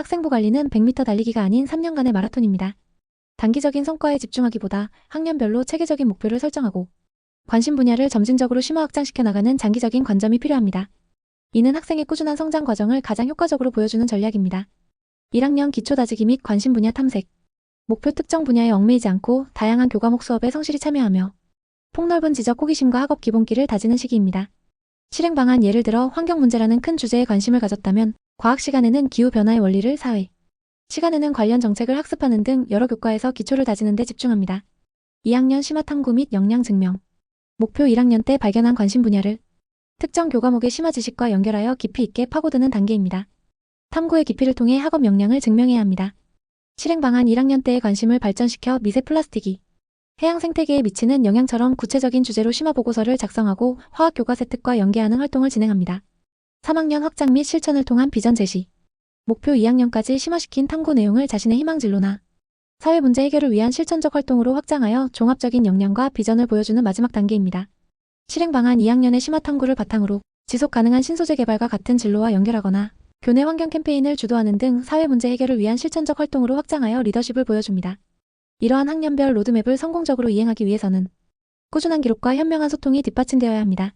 학생부 관리는 100m 달리기가 아닌 3년간의 마라톤입니다. 단기적인 성과에 집중하기보다 학년별로 체계적인 목표를 설정하고 관심 분야를 점진적으로 심화 확장시켜 나가는 장기적인 관점이 필요합니다. 이는 학생의 꾸준한 성장 과정을 가장 효과적으로 보여주는 전략입니다. 1학년 기초 다지기 및 관심 분야 탐색. 목표 특정 분야에 얽매이지 않고 다양한 교과목 수업에 성실히 참여하며 폭넓은 지적 호기심과 학업 기본기를 다지는 시기입니다. 실행 방안 예를 들어 환경 문제라는 큰 주제에 관심을 가졌다면 과학 시간에는 기후 변화의 원리를 사회 시간에는 관련 정책을 학습하는 등 여러 교과에서 기초를 다지는 데 집중합니다. 2학년 심화 탐구 및 역량 증명. 목표 1학년 때 발견한 관심 분야를 특정 교과목의 심화 지식과 연결하여 깊이 있게 파고드는 단계입니다. 탐구의 깊이를 통해 학업 역량을 증명해야 합니다. 실행 방안 1학년 때의 관심을 발전시켜 미세 플라스틱이 해양 생태계에 미치는 영향처럼 구체적인 주제로 심화 보고서를 작성하고 화학 교과 세 특과 연계하는 활동을 진행합니다. 3학년 확장 및 실천을 통한 비전 제시. 목표 2학년까지 심화시킨 탐구 내용을 자신의 희망 진로나 사회 문제 해결을 위한 실천적 활동으로 확장하여 종합적인 역량과 비전을 보여주는 마지막 단계입니다. 실행 방안 2학년의 심화 탐구를 바탕으로 지속 가능한 신소재 개발과 같은 진로와 연결하거나 교내 환경 캠페인을 주도하는 등 사회 문제 해결을 위한 실천적 활동으로 확장하여 리더십을 보여줍니다. 이러한 학년별 로드맵을 성공적으로 이행하기 위해서는 꾸준한 기록과 현명한 소통이 뒷받침되어야 합니다.